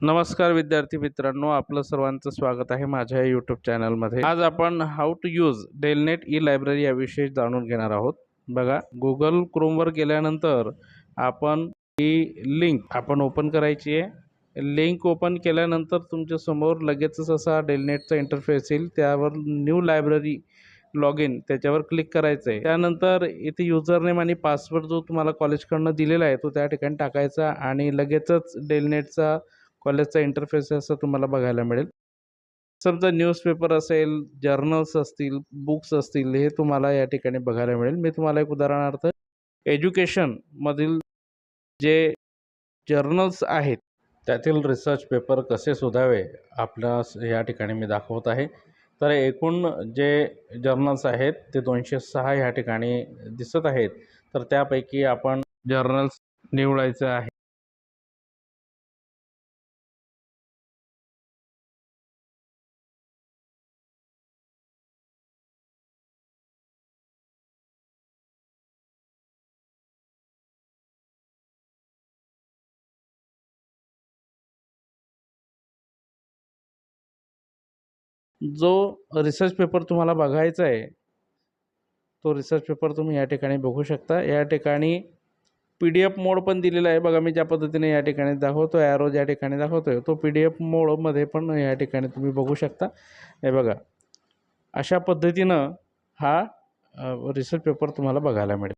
नमस्कार विद्यार्थी मित्रांनो आपलं सर्वांचं स्वागत आहे माझ्या यूट्यूब चॅनलमध्ये आज आपण how to use DELNET e library याविषयी जाणून घेणार आहोत. बघा गुगल क्रोमवर गेल्यानंतर आपण ही लिंक आपण ओपन करायची आहे. लिंक ओपन केल्यानंतर तुमच्यासमोर लगेचच असा डेलनेटचा इंटरफेस येईल. त्यावर न्यू लायब्ररी लॉग इन त्याच्यावर क्लिक करायचं आहे त्यानंतर इथे युजरनेम आणि पासवर्ड जो तुम्हाला कॉलेजकडनं दिलेला आहे तो त्या ठिकाणी टाकायचा आणि लगेचच डेलनेटचा कॉलेजचा इंटरफेस असं तुम्हाला बघायला मिळेल. समजा न्यूजपेपर असेल जर्नल्स असतील बुक्स असतील हे तुम्हाला या ठिकाणी बघायला मिळेल. मी तुम्हाला एक उदाहरणार्थ एज्युकेशनमधील जे जर्नल्स आहेत त्यातील रिसर्च पेपर कसे सुधावे आपल्यास या ठिकाणी मी दाखवत आहे. तर एकूण जे जर्नल्स आहेत ते दोनशे सहा ह्या ठिकाणी दिसत आहेत. तर त्यापैकी आपण जर्नल्स निवडायचं आहे. जो रिसर्च पेपर तुम्हाला बघायचा आहे तो रिसर्च पेपर तुम्ही या ठिकाणी बघू शकता. या ठिकाणी पी डी एफ मोड पण दिलेला आहे. बघा मी ज्या पद्धतीने या ठिकाणी दाखवतो ॲरो ज्या ठिकाणी दाखवतो आहे तो पी डी एफ मोडमध्ये पण या ठिकाणी तुम्ही बघू शकता. हे बघा अशा पद्धतीनं हा रिसर्च पेपर तुम्हाला बघायला मिळेल.